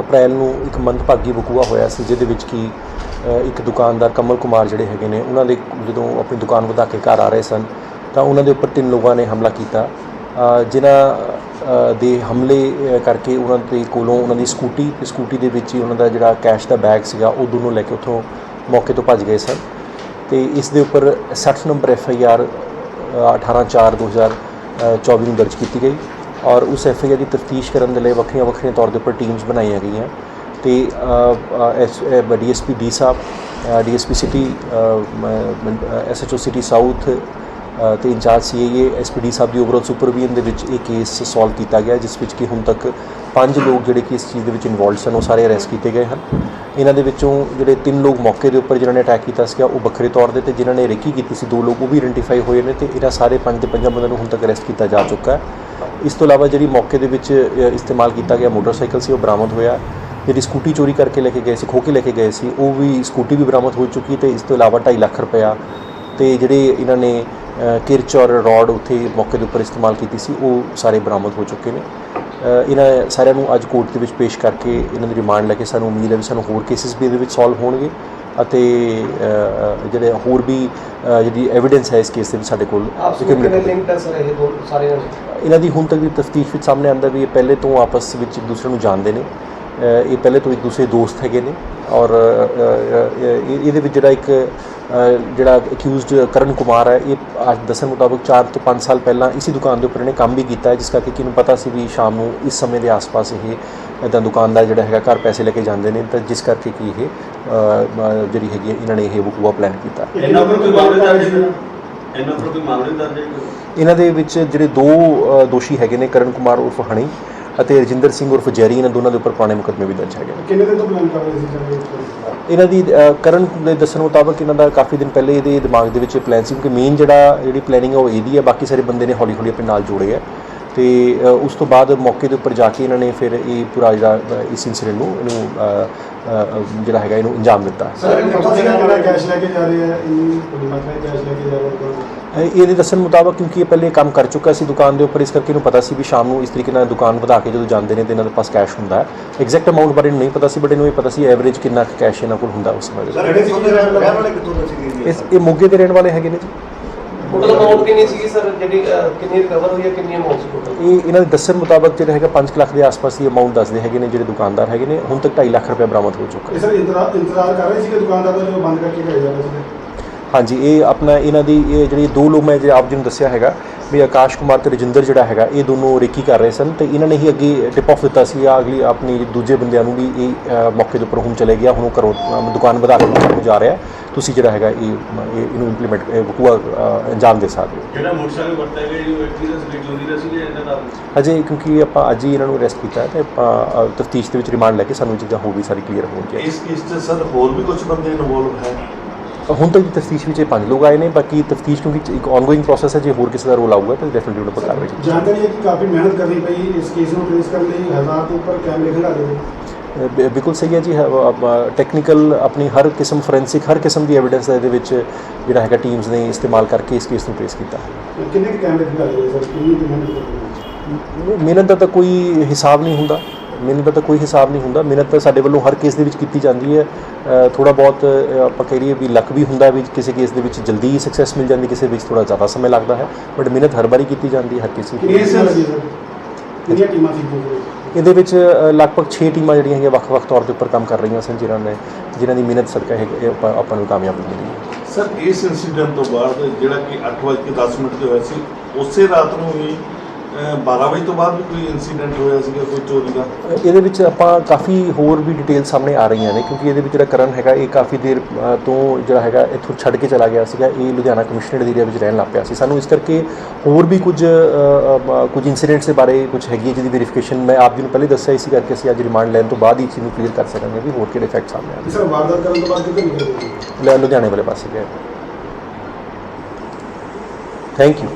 ਅਪ੍ਰੈਲ ਨੂੰ ਇੱਕ ਮੰਦਭਾਗੀ ਵਕੂਆ ਹੋਇਆ ਸੀ, ਜਿਹਦੇ ਵਿੱਚ ਕਿ ਇੱਕ ਦੁਕਾਨਦਾਰ ਕਮਲ ਕੁਮਾਰ ਜਿਹੜੇ ਹੈਗੇ ਨੇ, ਉਹਨਾਂ ਦੇ ਜਦੋਂ ਆਪਣੀ ਦੁਕਾਨ ਵਧਾ ਕੇ ਘਰ ਆ ਰਹੇ ਸਨ, ਤਾਂ ਉਹਨਾਂ ਦੇ ਉੱਪਰ ਤਿੰਨ ਲੋਕਾਂ ਨੇ ਹਮਲਾ ਕੀਤਾ। ਜਿਨ੍ਹਾਂ ਦੇ ਹਮਲੇ ਕਰਕੇ ਉਹਨਾਂ ਦੇ ਕੋਲੋਂ ਉਹਨਾਂ ਦੀ ਸਕੂਟੀ, ਤੇ ਸਕੂਟੀ ਦੇ ਵਿੱਚ ਹੀ ਉਹਨਾਂ ਦਾ ਜਿਹੜਾ ਕੈਸ਼ ਦਾ ਬੈਗ ਸੀਗਾ, ਉਹ ਦੋਨੋਂ ਲੈ ਕੇ ਉੱਥੋਂ ਮੌਕੇ ਤੋਂ ਭੱਜ ਗਏ ਸਨ। ਤੇ ਇਸ ਦੇ ਉੱਪਰ 60 ਨੰਬਰ ਐਫ ਆਈ ਆਰ 18/4/2024 ਨੂੰ ਦਰਜ ਕੀਤੀ ਗਈ। ਔਰ ਉਸ ਐਫ ਆਈ ਆਰ ਦੀ ਤਫਤੀਸ਼ ਕਰਨ ਦੇ ਲਈ ਵੱਖਰੀਆਂ ਵੱਖਰੀਆਂ ਤੌਰ ਦੇ ਉੱਪਰ ਟੀਮਸ ਬਣਾਈਆਂ ਗਈਆਂ। ਤੇ ਐਸ ਡੀਐਸਪੀ ਡੀ ਸਾਹਿਬ DSP city SHO city south ਤੇ ਇੰਚਾਰਜ ਸੀਏਏ ਐਸਪੀਡੀ ਸਾਹਿਬ ਦੀ ਓਵਰਆਲ ਸੁਪਰਵੀਜ਼ਨ ਦੇ ਵਿੱਚ ਇਹ ਕੇਸ ਸੋਲਵ ਕੀਤਾ ਗਿਆ, ਜਿਸ ਵਿੱਚ ਕਿ ਹੁਣ ਤੱਕ ਪੰਜ ਲੋਕ ਜਿਹੜੇ ਕਿ ਇਸ ਚੀਜ਼ ਦੇ ਵਿੱਚ ਇਨਵੋਲਡ ਸਨ, ਉਹ ਸਾਰੇ ਅਰੈਸਟ ਕੀਤੇ ਗਏ ਹਨ। ਇਹਨਾਂ ਦੇ ਵਿੱਚੋਂ ਜਿਹੜੇ ਤਿੰਨ ਲੋਕ ਮੌਕੇ ਦੇ ਉੱਪਰ ਜਿਨ੍ਹਾਂ ਨੇ ਅਟੈਕ ਕੀਤਾ ਸੀਗਾ, ਉਹ ਵੱਖਰੇ ਤੌਰ ਦੇ ਤੇ ਜਿਨ੍ਹਾਂ ਨੇ ਰੇਕੀ ਕੀਤੀ ਸੀ, ਦੋ ਲੋਕ ਉਹ ਵੀ ਆਇਡੈਂਟੀਫਾਈ ਹੋਏ ਨੇ ਤੇ ਇਹਨਾਂ ਸਾਰੇ ਪੰਜ ਦੇ ਪੰਜਾਂ ਬੰਦਿਆਂ ਨੂੰ ਹੁਣ ਤੱਕ ਅਰੈਸਟ ਕੀਤਾ ਜਾ ਚੁੱਕਾ ਹੈ। ਇਸ ਤੋਂ ਇਲਾਵਾ ਜਿਹੜੀ ਮੌਕੇ ਦੇ ਵਿੱਚ ਇਸਤੇਮਾਲ ਕੀਤਾ ਗਿਆ ਮੋਟਰਸਾਈਕਲ ਸੀ, ਉਹ ਬਰਾਮਦ ਹੋਇਆ। ਜਿਹੜੀ ਸਕੂਟੀ ਚੋਰੀ ਕਰਕੇ ਲੈ ਕੇ ਗਏ ਸੀ, ਖੋਹ ਕੇ ਲੈ ਕੇ ਗਏ ਸੀ, ਉਹ ਵੀ ਸਕੂਟੀ ਵੀ ਬਰਾਮਦ ਹੋ ਚੁੱਕੀ ਤੇ ਇਸ ਤੋਂ ਇਲਾਵਾ 2.5 ਲੱਖ ਰੁਪਇਆ ਤੇ ਜਿਹੜੇ ਇਹਨਾਂ ਨੇ ਕਿਰਚ ਔਰ ਰੋਡ ਉੱਥੇ ਮੌਕੇ ਦੇ ਉੱਪਰ ਇਸਤੇਮਾਲ ਕੀਤੀ ਸੀ ਉਹ ਸਾਰੇ ਬਰਾਮਦ ਹੋ ਚੁੱਕੇ ਨੇ। ਇਹਨਾਂ ਸਾਰਿਆਂ ਨੂੰ ਅੱਜ ਕੋਰਟ ਦੇ ਵਿੱਚ ਪੇਸ਼ ਕਰਕੇ ਇਹਨਾਂ ਦੀ ਰਿਮਾਂਡ ਲੈ ਕੇ ਸਾਨੂੰ ਉਮੀਦ ਹੈ ਵੀ ਸਾਨੂੰ ਹੋਰ ਕੇਸਿਸ ਵੀ ਇਹਦੇ ਵਿੱਚ ਸੋਲਵ ਹੋਣਗੇ ਅਤੇ ਜਿਹੜੇ ਹੋਰ ਵੀ ਜਿਹੜੀ ਐਵੀਡੈਂਸ ਹੈ ਇਸ ਕੇਸ ਦੇ ਵਿੱਚ ਸਾਡੇ ਕੋਲ? ਇਹਨਾਂ ਦੀ ਹੁਣ ਤੱਕ ਦੀ ਤਫਤੀਸ਼ ਵਿੱਚ ਸਾਹਮਣੇ ਆਂਦਾ ਵੀ ਇਹ ਪਹਿਲੇ ਤੋਂ ਆਪਸ ਵਿੱਚ ਇੱਕ ਦੂਸਰੇ ਨੂੰ ਜਾਣਦੇ ਨੇ। ਇਹ ਪਹਿਲੇ ਤੋਂ ਇੱਕ ਦੂਸਰੇ ਦੋਸਤ ਹੈਗੇ ਨੇ ਔਰ ਇਹਦੇ ਵਿੱਚ ਜਿਹੜਾ ਇੱਕ ਜਿਹੜਾ ਅਕਿਊਜ਼ਡ ਕਰਨ ਕੁਮਾਰ ਹੈ ਇਹ ਅੱਜ ਦੱਸਣ ਮੁਤਾਬਕ 4 ਤੋਂ 5 ਸਾਲ ਪਹਿਲਾਂ ਇਸੇ ਦੁਕਾਨ ਦੇ ਉੱਪਰ ਇਹਨੇ ਕੰਮ ਵੀ ਕੀਤਾ ਹੈ ਜਿਸ ਕਰਕੇ ਕਿ ਇਹਨੂੰ ਪਤਾ ਸੀ ਵੀ ਸ਼ਾਮ ਨੂੰ ਇਸ ਸਮੇਂ ਦੇ ਆਸ-ਪਾਸ ਇਹ ਇਦਾਂ ਦੁਕਾਨਦਾਰ ਜਿਹੜਾ ਹੈਗਾ ਘਰ ਪੈਸੇ ਲੈ ਕੇ ਜਾਂਦੇ ਨੇ ਤਾਂ ਜਿਸ ਕਰਕੇ ਕਿ ਇਹ ਜਿਹੜੀ ਹੈਗੀ ਇਹਨਾਂ ਨੇ ਇਹ ਵਕੂਆ ਪਲਾਨ ਕੀਤਾ। ਇਹਨਾਂ ਪਰ ਕੋਈ ਮਾਮਲੇ ਦਰਜ ਇਹਨਾਂ ਪਰ ਕੋਈ ਮਾਮਲੇ ਦਰਜ ਇਹਨਾਂ ਦੇ ਵਿੱਚ ਜਿਹੜੇ ਦੋ ਦੋਸ਼ੀ ਹੈਗੇ ਨੇ ਕਰਨ ਕੁਮਾਰ ਉਰਫ ਹਣੀ ਅਤੇ ਰਜਿੰਦਰ ਸਿੰਘ ਉਰਫ ਜੈਰੀ ਇਹਨਾਂ ਦੋਨਾਂ ਦੇ ਉੱਪਰ ਪੁਰਾਣੇ ਮੁਕੱਦਮੇ ਵੀ ਦਰਜ ਹੈਗੇ ਨੇ ਕਿੰਨੇ ਦਿਨ ਤੋਂ ਪਲਾਨ ਕਰ ਰਹੇ ਸੀ ਇਹ? ਇਹਨਾਂ ਦੀ ਅ, ਕਰਨ ਦੇ ਦੱਸਣ ਮੁਤਾਬਕ ਇਹਨਾਂ ਦਾ ਕਾਫੀ ਦਿਨ ਪਹਿਲੇ ਇਹਦੇ ਦਿਮਾਗ ਦੇ ਵਿੱਚ ਪਲਾਨ ਸੀ ਕਿਉਂਕਿ ਮੇਨ ਜਿਹੜਾ ਜਿਹੜੀ ਪਲੈਨਿੰਗ ਉਹ ਇਹਦੀ ਹੈ ਬਾਕੀ ਸਾਰੇ ਬੰਦੇ ਨੇ ਹੌਲੀ ਹੌਲੀ ਆਪਣੇ ਨਾਲ ਜੋੜੇ ਆ ਤੇ ਉਸ ਤੋਂ ਬਾਅਦ ਮੌਕੇ ਦੇ ਉੱਪਰ ਜਾ ਕੇ ਇਹਨਾਂ ਨੇ ਫਿਰ ਇਹ ਪੂਰਾ ਜਿਹੜਾ ਇਸ ਇਨਸੀਡੈਂਟ ਨੂੰ ਇਹਨੂੰ ਜਿਹੜਾ ਹੈਗਾ ਇਹਨੂੰ ਅੰਜਾਮ ਦਿੱਤਾ। ਸਰ ਇਹ ਪਤਾ ਸੀਗਾ ਕਿਹੜਾ ਕੈਸ਼ ਲੈ ਕੇ ਜਾ ਰਹੇ ਆ? ਇੰਨੀ ਵੱਡੀ ਮਾਤਰਾ ਵਿੱਚ ਕੈਸ਼ ਲੈ ਕੇ ਜਾ ਰਹੇ ਆ ਇਹ- ਇਹਦੇ ਦੱਸਣ ਮੁਤਾਬਕ ਕਿਉਂਕਿ ਇਹ ਪਹਿਲੇ ਕੰਮ ਕਰ ਚੁੱਕਾ ਸੀ ਦੁਕਾਨ ਦੇ ਉੱਪਰ ਇਸ ਕਰਕੇ ਇਹਨੂੰ ਪਤਾ ਸੀ ਵੀ ਸ਼ਾਮ ਨੂੰ ਇਸ ਤਰੀਕੇ ਨਾਲ ਦੁਕਾਨ ਵਧਾ ਕੇ ਜਦੋਂ ਜਾਂਦੇ ਨੇ ਤੇ ਇਹਨਾਂ ਦੇ ਪਾਸ ਕੈਸ਼ ਹੁੰਦਾ ਹੈ। ਐਗਜ਼ੈਕਟ ਅਮਾਉਂਟ ਬਾਰੇ ਨਹੀਂ ਪਤਾ ਸੀ ਬਟ ਇਹਨੂੰ ਇਹ ਪਤਾ ਸੀ ਐਵਰੇਜ ਕਿੰਨਾ ਕੈਸ਼ ਇਹਨਾਂ ਕੋਲ ਹੁੰਦਾ ਉਸ ਸਮੇਂ ਇਹ ਮੋਗੇ ਦੇ ਰਹਿਣ ਵਾਲੇ ਹੈਗੇ ਨੇ ਜੀ। ਟੋਟਲ ਅਮਾਉਂਟ ਕਿੰਨੀ ਸੀਗੀ ਸਰ ਜਿਹੜੀ ਅਹ, ਕਿੰਨੀ ਰਿਕਵਰ ਹੋਈ ਹੈ ਕਿੰਨੀ ਅਮਾਉਂਟ ਸੀ ਟੋਟਲ ਇਹ ਇਹਨਾਂ ਦੇ ਦੱਸਣ ਮੁਤਾਬਕ ਜਿਹੜਾ ਹੈਗਾ 5 ਲੱਖ ਦੇ ਆਸ-ਪਾਸ ਦੀ ਅਮਾਉਂਟ ਦੱਸਦੇ ਹੈਗੇ ਨੇ ਜਿਹੜੇ ਦੁਕਾਨਦਾਰ ਹੈਗੇ ਨੇ ਹੁਣ ਤੱਕ 2.5 ਲੱਖ ਰੁਪਏ ਬਰਾਮਦ ਹੋ ਚੁੱਕਾ ਹੈ। ਇਹ ਸਰ ਇੰਤਜ਼ਾਰ ਇੰਤਜ਼ਾਰ ਕਰ ਰਹੇ ਸੀ ਕਿ ਦੁਕਾਨਦਾਰ ਦਾ ਜੋ ਬੰਦ ਕਰਕੇ ਗਏ ਜਾ ਰਹੇ ਸੀ ਹਾਂਜੀ ਇਹ ਆਪਣਾ ਇਹਨਾਂ ਦੀ ਇਹ ਜਿਹੜੀ ਦੋ ਲੋਕ ਮੈਂ ਜੇ ਆਪ ਜੀ ਨੂੰ ਦੱਸਿਆ ਹੈਗਾ ਵੀ ਆਕਾਸ਼ ਕੁਮਾਰ ਤੇ ਰਜਿੰਦਰ ਜਿਹੜਾ ਹੈਗਾ ਇਹ ਦੋਨੋਂ ਰੇਕੀ ਕਰ ਰਹੇ ਸਨ ਤੇ ਇਹਨਾਂ ਨੇ ਹੀ ਅੱਗੇ ਟਿਪ ਆਫ ਦਿੱਤਾ ਸੀ ਆ ਅਗਲੀ ਆਪਣੀ ਦੂਜੇ ਬੰਦਿਆਂ ਨੂੰ ਵੀ ਇਹ ਅ, ਮੌਕੇ ਦੇ ਉੱਪਰ ਹੁਣ ਚਲੇ ਗਿਆ ਹੁਣ ਉਹ ਅ, ਦੁਕਾਨ ਵਧਾ ਕੇ ਨੂੰ ਜਾ ਰਿਹਾ। ਤੁਸੀਂ ਜਿਹੜਾ ਹੈਗਾ ਇਹ ਇਹ- ਇਹਨੂੰ ਇੰਪਲੀਮੈਂਟ ਵਕੂਆ ਅ, ਅੰਜਾਮ ਦੇ ਸਕਦੇ ਹੋ। ਜਿਹੜਾ ਮੋਟਰਸਾਈਕਲ ਵਰਤਿਆ ਗਿਆ ਜੀ? ਉਹ ਵਿਅਕਤੀ ਦਾ ਦਾ ਸੀ ਜਾਂ ਇਹਨਾਂ ਦਾ? ਅਜੇ ਕਿਉਂਕਿ ਆਪਾਂ ਅੱਜ ਹੀ ਇਹਨਾਂ ਨੂੰ ਅਰੈਸਟ ਕੀਤਾ ਹੈ ਤੇ ਆਪਾਂ ਤਫਤੀਸ਼ ਦੇ ਵਿੱਚ ਰਿਮਾਂਡ ਲੈ ਕੇ ਸਾਨੂੰ ਇਹ ਚੀਜ਼ਾਂ ਹੋਰ ਵੀ ਸਾਰੀ ਕਲੀਅਰ ਹੋਣਗੀਆਂ। ਇਸ ਕੇਸ 'ਚ ਸਰ ਹੋਰ ਵੀ ਕੁਝ ਬੰਦੇ ਇਨਵੋਲਵ ਹੈ? ਹੁਣ ਤੱਕ ਦੀ ਤਫਤੀਸ਼ ਵਿੱਚ ਇਹ ਪੰਜ ਲੋਕ ਆਏ ਨੇ ਬਾਕੀ ਤਫਤੀਸ਼ ਕਿਉਂਕਿ ਇੱਕ ਆਨਗੋਇੰਗ ਪ੍ਰੋਸੈਸ ਹੈ ਜੇ ਹੋਰ ਕਿਸੇ ਦਾ ਰੋਲ ਆਊਗਾ ਤਾਂ ਡੈਫੀਨਿਟਲੀ ਉਹਨਾਂ ਪਰ ਕਾਰਵਾਈ ਕੀਤੀ ਜਾਣਕਾਰੀ ਹੈ ਕਿ ਕਾਫੀ ਮਿਹਨਤ ਕਰਨੀ ਪਈ ਇਸ ਕੇਸ ਨੂੰ ਟ੍ਰੇਸ ਕਰਨ ਲਈ ਹਜ਼ਾਰ ਤੋਂ ਉੱਪਰ ਕੈਮਰੇ ਖੜਾ ਦਿੱਤੇ ਬਿਲਕੁਲ ਸਹੀ ਹੈ ਜੀ ਟੈਕਨੀਕਲ ਆਪਣੀ ਹਰ ਕਿਸਮ ਫੋਰੈਂਸਿਕ ਹਰ ਕਿਸਮ ਦੀ ਐਵੀਡੈਂਸ ਦਾ ਇਹਦੇ ਵਿੱਚ ਜਿਹੜਾ ਹੈਗਾ ਟੀਮਸ ਨੇ ਇਸਤੇਮਾਲ ਕਰਕੇ ਇਸ ਕੇਸ ਨੂੰ ਟ੍ਰੇਸ ਕੀਤਾ ਕਿੰਨੇ ਕੈਮਰੇ ਖੜਾ ਲਏ ਸਰ? ਕਿੰਨੀ ਮਿਹਨਤ ਮਿਹਨਤ ਦਾ ਤਾਂ ਕੋਈ ਹਿਸਾਬ ਨਹੀਂ ਹੁੰਦਾ। ਮਿਹਨਤ ਦਾ ਤਾਂ ਕੋਈ ਹਿਸਾਬ ਨਹੀਂ ਹੁੰਦਾ। ਮਿਹਨਤ ਤਾਂ ਸਾਡੇ ਵੱਲੋਂ ਹਰ ਕੇਸ ਦੇ ਵਿੱਚ ਕੀਤੀ ਜਾਂਦੀ ਹੈ। ਥੋੜਾ ਬਹੁਤ ਆਪਾਂ ਕਹਿ ਲਈਏ ਵੀ ਲੱਕ ਵੀ ਹੁੰਦਾ ਵੀ ਕਿਸੇ ਕੇਸ ਦੇ ਵਿੱਚ ਜਲਦੀ ਸਕਸੈਸ ਮਿਲ ਜਾਂਦੀ ਕਿਸੇ ਵਿੱਚ ਥੋੜਾ ਜ਼ਿਆਦਾ ਸਮਾਂ ਲੱਗਦਾ ਹੈ। ਬਟ ਮਿਹਨਤ ਹਰ ਵਾਰੀ ਕੀਤੀ ਜਾਂਦੀ ਹੈ ਹਰ ਕਿਸੇ ਸਰ ਕਿੰਨੀਆਂ ਟੀਮਾਂ ਸੀ ਇਹਦੇ ਵਿੱਚ ਲਗਭਗ 6 ਟੀਮਾਂ ਜਿਹੜੀਆਂ ਹੈਗੀਆਂ ਵੱਖ-ਵੱਖ ਤੌਰ ਦੇ ਉੱਪਰ ਕੰਮ ਕਰ ਰਹੀਆਂ ਸਨ, ਜਿਨ੍ਹਾਂ ਨੇ, ਜਿਨ੍ਹਾਂ ਦੀ ਮਿਹਨਤ ਸਦਕਾ ਇਹ ਇਹ ਆਪਾਂ ਆਪਾਂ ਨੂੰ ਕਾਮਯਾਬੀ ਮਿਲੀ ਹੈ। ਸਰ, ਇਸ ਇਨਸੀਡੈਂਟ ਤੋਂ ਬਾਅਦ ਜਿਹੜਾ ਕਿ 8:10 ਮਿੰਟ ਤੇ ਹੋਇਆ ਸੀ, ਉਸੇ ਰਾਤ ਨੂੰ ਹੀ 12 ਵਜੇ ਤੋਂ ਬਾਅਦ ਵੀ ਕੋਈ ਇਨਸੀਡੈਂਟ ਹੋਇਆ ਸੀਗਾ ਕੋਈ ਚੋਰੀ ਦਾ? ਅ, ਇਹਦੇ ਵਿੱਚ ਆਪਾਂ ਕਾਫੀ ਹੋਰ ਵੀ ਡਿਟੇਲ ਸਾਹਮਣੇ ਆ ਰਹੀਆਂ ਨੇ ਕਿਉਂਕਿ ਇਹਦੇ ਵਿੱਚ ਜਿਹੜਾ ਕਰਨ ਹੈਗਾ ਇਹ ਕਾਫੀ ਦੇਰ ਅ, ਤੋਂ ਜਿਹੜਾ ਹੈਗਾ ਇੱਥੋਂ ਛੱਡ ਕੇ ਚਲਾ ਗਿਆ ਸੀਗਾ ਇਹ ਲੁਧਿਆਣਾ ਕਮਿਸ਼ਨਰੇਟ ਦੇ ਏਰੀਆ ਵਿੱਚ ਰਹਿਣ ਲੱਗ ਪਿਆ ਸੀ। ਸਾਨੂੰ ਇਸ ਕਰਕੇ ਹੋਰ ਵੀ ਕੁਝ ਅ, ਅ, ਕੁਝ ਇਨਸੀਡੈਂਟਸ ਦੇ ਬਾਰੇ ਕੁਝ ਹੈਗੀ ਹੈ ਜਿਹਦੀ ਵੈਰੀਫਿਕੇਸ਼ਨ ਮੈਂ ਆਪ ਜੀ ਨੂੰ ਪਹਿਲੇ ਦੱਸਿਆ ਇਸੇ ਕਰਕੇ ਅਸੀਂ ਅੱਜ ਰਿਮਾਂਡ ਲੈਣ ਤੋਂ ਬਾਅਦ ਹੀ ਇਸ ਨੂੰ ਕਲੀਅਰ ਕਰ ਸਕਾਂਗੇ ਵੀ ਹੋਰ ਕਿਹੜੇ ਫੈਕਟ ਸਾਹਮਣੇ ਆਉਂਦੇ ਸਰ ਵਾਰਦਾਤ ਕਰਨ ਤੋਂ ਬਾਅਦ ਕਿੱਥੇ ਨਿਕਲ? ਗਏ ਲੈ ਲੁਧਿਆਣੇ ਵਾਲੇ ਪਾਸੇ ਗਏ। Thank you